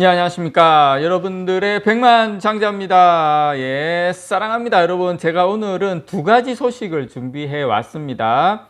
예, 안녕하십니까. 여러분들의 백만 장자입니다. 예, 사랑합니다. 여러분, 제가 오늘은 두 가지 소식을 준비해 왔습니다.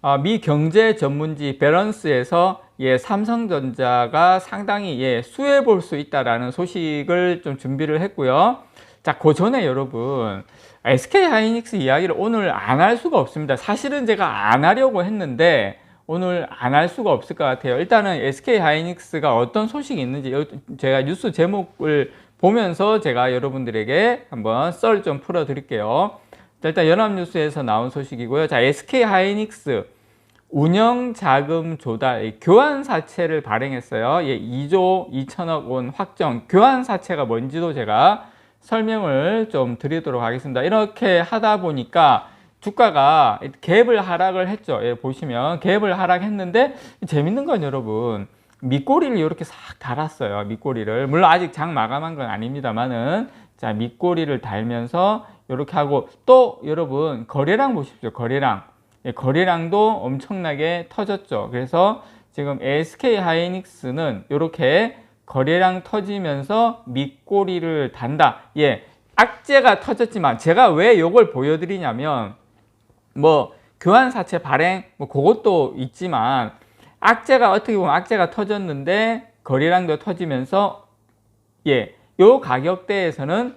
아, 미 경제 전문지 밸런스에서 예, 삼성전자가 상당히 예, 수혜 볼 수 있다라는 소식을 좀 준비를 했고요. 자, 그 전에 여러분, SK 하이닉스 이야기를 오늘 안 할 수가 없습니다. 사실은 제가 안 하려고 했는데, 오늘 안 할 수가 없을 것 같아요. 일단은 SK 하이닉스가 어떤 소식이 있는지 제가 뉴스 제목을 보면서 제가 여러분들에게 한번 썰 좀 풀어 드릴게요. 일단 연합뉴스에서 나온 소식이고요. 자, SK 하이닉스 운영 자금 조달 교환 사채를 발행했어요. 예, 2조 2천억 원 확정. 교환 사채가 뭔지도 제가 설명을 좀 드리도록 하겠습니다. 이렇게 하다 보니까 주가가 갭을 하락을 했죠. 예, 보시면 갭을 하락했는데 재밌는 건 여러분 밑꼬리를 이렇게 싹 달았어요. 밑꼬리를 물론 아직 장 마감한 건 아닙니다만은 자 밑꼬리를 달면서 이렇게 하고 또 여러분 거래량 보십시오. 거래량 예, 거래량도 엄청나게 터졌죠. 그래서 지금 SK 하이닉스는 이렇게 거래량 터지면서 밑꼬리를 단다. 예, 악재가 터졌지만 제가 왜 이걸 보여드리냐면 뭐 교환 사채 발행 뭐 그것도 있지만 악재가 어떻게 보면 악재가 터졌는데 거래량도 터지면서 예, 요 가격대에서는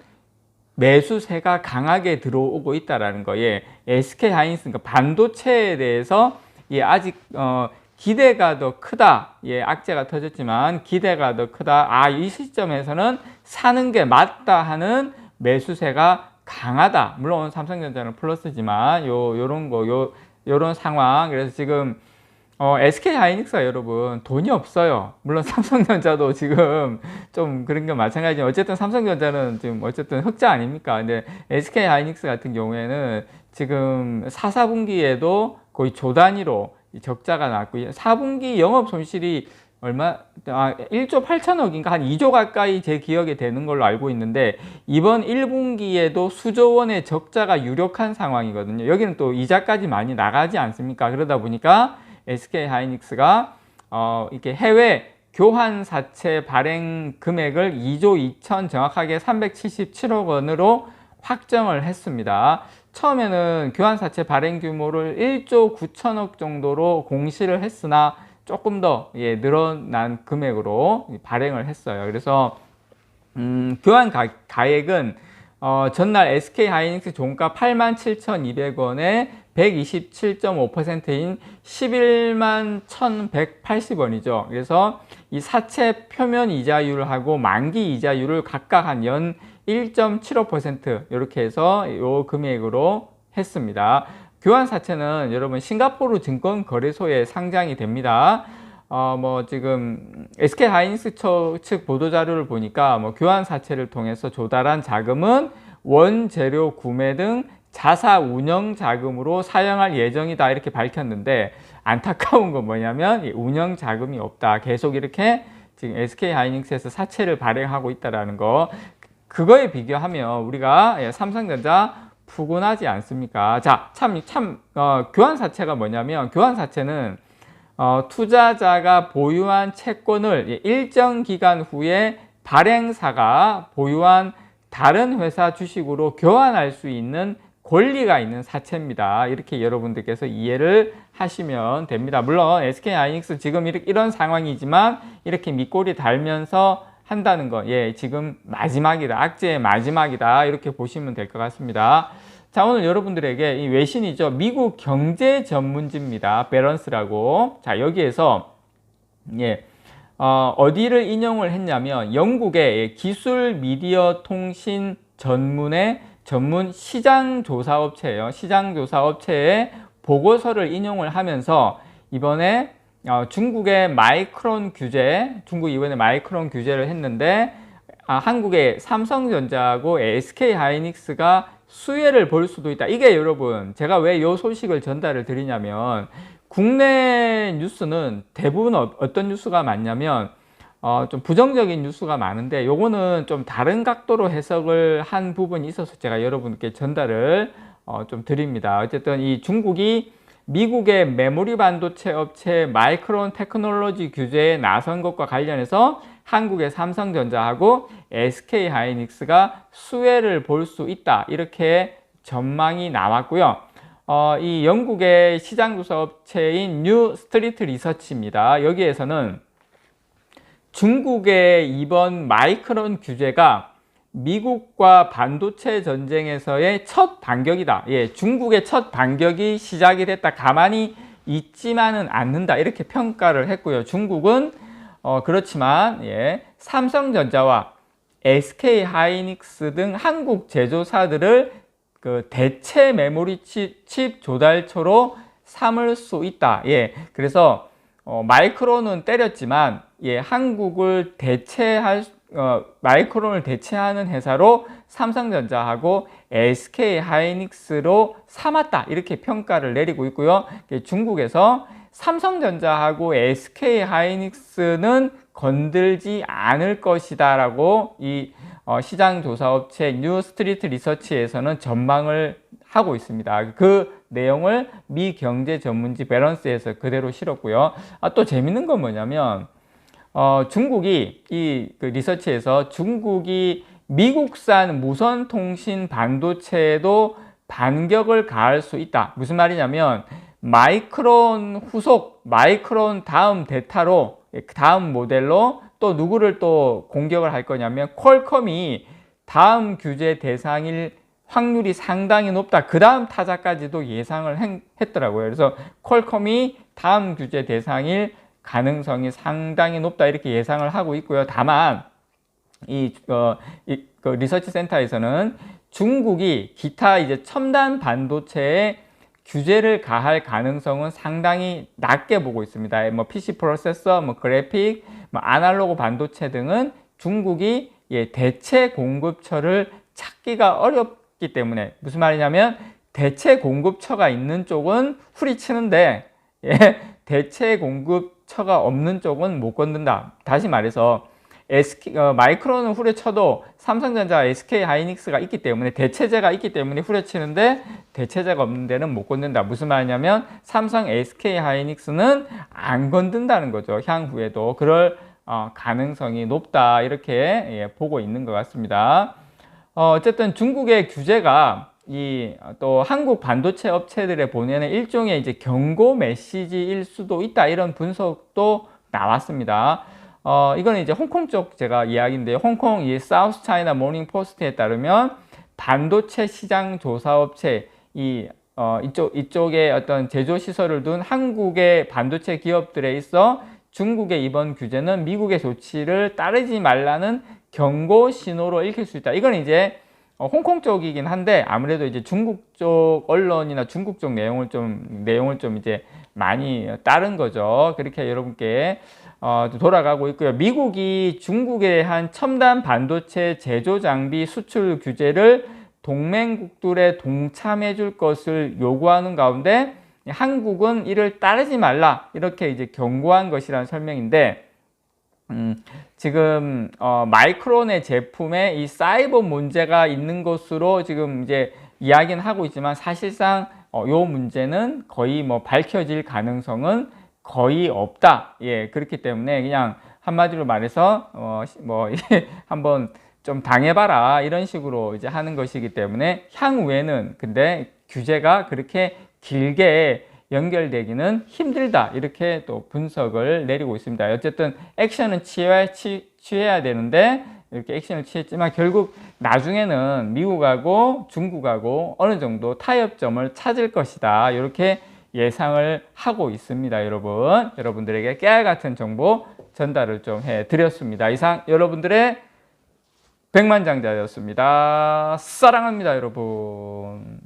매수세가 강하게 들어오고 있다라는 거. 예, SK 하이닉스 그러니까 반도체에 대해서 예, 아직 어 기대가 더 크다. 예, 악재가 터졌지만 기대가 더 크다. 아, 이 시점에서는 사는 게 맞다 하는 매수세가 강하다. 물론 삼성전자는 플러스지만 요 요런 거 요 요런 상황. 그래서 지금 어, SK 하이닉스가 여러분 돈이 없어요. 물론 삼성전자도 지금 좀 그런 게 마찬가지지만 어쨌든 삼성전자는 지금 어쨌든 흑자 아닙니까? 근데 SK 하이닉스 같은 경우에는 지금 4, 4분기에도 거의 조 단위로 적자가 났고 4분기 영업 손실이 얼마 아 1조 8천억인가 한 2조 가까이 제 기억에 되는 걸로 알고 있는데 이번 1분기에도 수조 원의 적자가 유력한 상황이거든요. 여기는 또 이자까지 많이 나가지 않습니까? 그러다 보니까 SK 하이닉스가 어 이렇게 해외 교환 사채 발행 금액을 2조 2천 정확하게 377억 원으로 확정을 했습니다. 처음에는 교환 사채 발행 규모를 1조 9천억 정도로 공시를 했으나 조금 더 예, 늘어난 금액으로 발행을 했어요. 그래서 음, 교환 가, 가액은 어, 전날 SK 하이닉스 종가 87,200원에 127.5%인 11만 1,180원이죠. 그래서 이 사채 표면 이자율하고 만기 이자율을 각각 한 연 1.75% 이렇게 해서 이 금액으로 했습니다. 교환사채는 여러분 싱가포르 증권거래소에 상장이 됩니다. 어, 뭐 지금 SK 하이닉스 측 보도 자료를 보니까 뭐 교환 사채를 통해서 조달한 자금은 원재료 구매 등 자사 운영 자금으로 사용할 예정이다 이렇게 밝혔는데 안타까운 건 뭐냐면 운영 자금이 없다. 계속 이렇게 지금 SK 하이닉스에서 사채를 발행하고 있다라는 거 그거에 비교하면 우리가 예, 삼성전자 푸근하지 않습니까? 자, 참, 참, 어, 교환사채가 뭐냐면, 교환사채는, 어, 투자자가 보유한 채권을 일정 기간 후에 발행사가 보유한 다른 회사 주식으로 교환할 수 있는 권리가 있는 사채입니다. 이렇게 여러분들께서 이해를 하시면 됩니다. 물론 SK 하이닉스 지금 이런 상황이지만 이렇게 밑골이 달면서 한다는 거, 예, 지금 마지막이다. 악재의 마지막이다. 이렇게 보시면 될 것 같습니다. 자, 오늘 여러분들에게 이 외신이죠. 미국 경제 전문지입니다. 밸런스라고. 자, 여기에서, 예, 어, 어디를 인용을 했냐면, 영국의 기술 미디어 통신 전문의 전문 시장조사업체예요. 시장조사업체의 보고서를 인용을 하면서 이번에 어, 중국의 마이크론 규제, 중국 이번에 마이크론 규제를 했는데 아, 한국의 삼성전자하고 SK 하이닉스가 수혜를 볼 수도 있다. 이게 여러분 제가 왜 이 소식을 전달을 드리냐면 국내 뉴스는 대부분 어, 떤 뉴스가 많냐면 어, 좀 부정적인 뉴스가 많은데 요거는 좀 다른 각도로 해석을 한 부분이 있어서 제가 여러분께 전달을 어, 좀 드립니다. 어쨌든 이 중국이 미국의 메모리 반도체 업체 마이크론 테크놀로지 규제에 나선 것과 관련해서 한국의 삼성전자하고 SK 하이닉스가 수혜를 볼 수 있다. 이렇게 전망이 나왔고요. 어, 이 영국의 시장조사 업체인 뉴 스트리트 리서치입니다. 여기에서는 중국의 이번 마이크론 규제가 미국과 반도체 전쟁에서의 첫 반격이다. 예, 중국의 첫 반격이 시작이 됐다. 가만히 있지만은 않는다. 이렇게 평가를 했고요. 중국은 어, 그렇지만 예, 삼성전자와 SK 하이닉스 등 한국 제조사들을 그 대체 메모리 칩, 칩 조달처로 삼을 수 있다. 예, 그래서 어, 마이크론은 때렸지만 예, 한국을 대체할 어, 마이크론을 대체하는 회사로 삼성전자하고 SK 하이닉스로 삼았다 이렇게 평가를 내리고 있고요. 중국에서 삼성전자하고 SK 하이닉스는 건들지 않을 것이다 라고 이 어, 시장 조사 업체 뉴 스트리트 리서치에서는 전망을 하고 있습니다. 그 내용을 미 경제 전문지 밸런스에서 그대로 실었고요. 아, 또 재밌는 건 뭐냐면 어, 중국이 이 그 리서치에서 중국이 미국산 무선 통신 반도체에도 반격을 가할 수 있다. 무슨 말이냐면 마이크론 후속, 마이크론 다음 대타로 다음 모델로 또 누구를 또 공격을 할 거냐면 퀄컴이 다음 규제 대상일 확률이 상당히 높다. 그 다음 타자까지도 예상을 했더라고요. 그래서 퀄컴이 다음 규제 대상일 가능성이 상당히 높다. 이렇게 예상을 하고 있고요. 다만, 이, 어, 이 그 리서치 센터에서는 중국이 기타 이제 첨단 반도체에 규제를 가할 가능성은 상당히 낮게 보고 있습니다. 뭐 PC 프로세서, 뭐 그래픽, 뭐 아날로그 반도체 등은 중국이 예, 대체 공급처를 찾기가 어렵기 때문에 무슨 말이냐면 대체 공급처가 있는 쪽은 후리치는데 예, 대체 공급 처가 없는 쪽은 못 건든다. 다시 말해서 SK, 어, 마이크론은 후려쳐도 삼성전자, SK 하이닉스가 있기 때문에 대체제가 있기 때문에 후려치는데 대체제가 없는 데는 못 건든다. 무슨 말이냐면 삼성, SK 하이닉스는 안 건든다는 거죠. 향후에도 그럴 어, 가능성이 높다 이렇게 예, 보고 있는 것 같습니다. 어, 어쨌든 중국의 규제가 이 또 한국 반도체 업체들에 보내는 일종의 이제 경고 메시지일 수도 있다 이런 분석도 나왔습니다. 어, 이거는 이제 홍콩 쪽 제가 이야기인데요. 홍콩 이 사우스 차이나 모닝 포스트에 따르면 반도체 시장 조사 업체 이 어, 이쪽 이쪽에 어떤 제조 시설을 둔 한국의 반도체 기업들에 있어 중국의 이번 규제는 미국의 조치를 따르지 말라는 경고 신호로 읽힐 수 있다. 이건 이제 어, 홍콩 쪽이긴 한데 아무래도 이제 중국 쪽 언론이나 중국 쪽 내용을 좀 내용을 좀 이제 많이 따른 거죠. 그렇게 여러분께 어, 돌아가고 있고요. 미국이 중국에 한 첨단 반도체 제조 장비 수출 규제를 동맹국들에 동참해 줄 것을 요구하는 가운데 한국은 이를 따르지 말라 이렇게 이제 경고한 것이라는 설명인데 음, 지금 어, 마이크론의 제품에 이 사이버 문제가 있는 것으로 지금 이제 이야기는 하고 있지만 사실상 어, 요 문제는 거의 뭐 밝혀질 가능성은 거의 없다. 예, 그렇기 때문에 그냥 한마디로 말해서 어, 뭐 한번 좀 당해봐라 이런 식으로 이제 하는 것이기 때문에 향후에는 근데 규제가 그렇게 길게 연결되기는 힘들다 이렇게 또 분석을 내리고 있습니다. 어쨌든 액션은 취해, 취, 취해야 되는데 이렇게 액션을 취했지만 결국 나중에는 미국하고 중국하고 어느 정도 타협점을 찾을 것이다 이렇게 예상을 하고 있습니다, 여러분. 여러분들에게 깨알 같은 정보 전달을 좀 해 드렸습니다. 이상 여러분들의 백만장자였습니다. 사랑합니다, 여러분.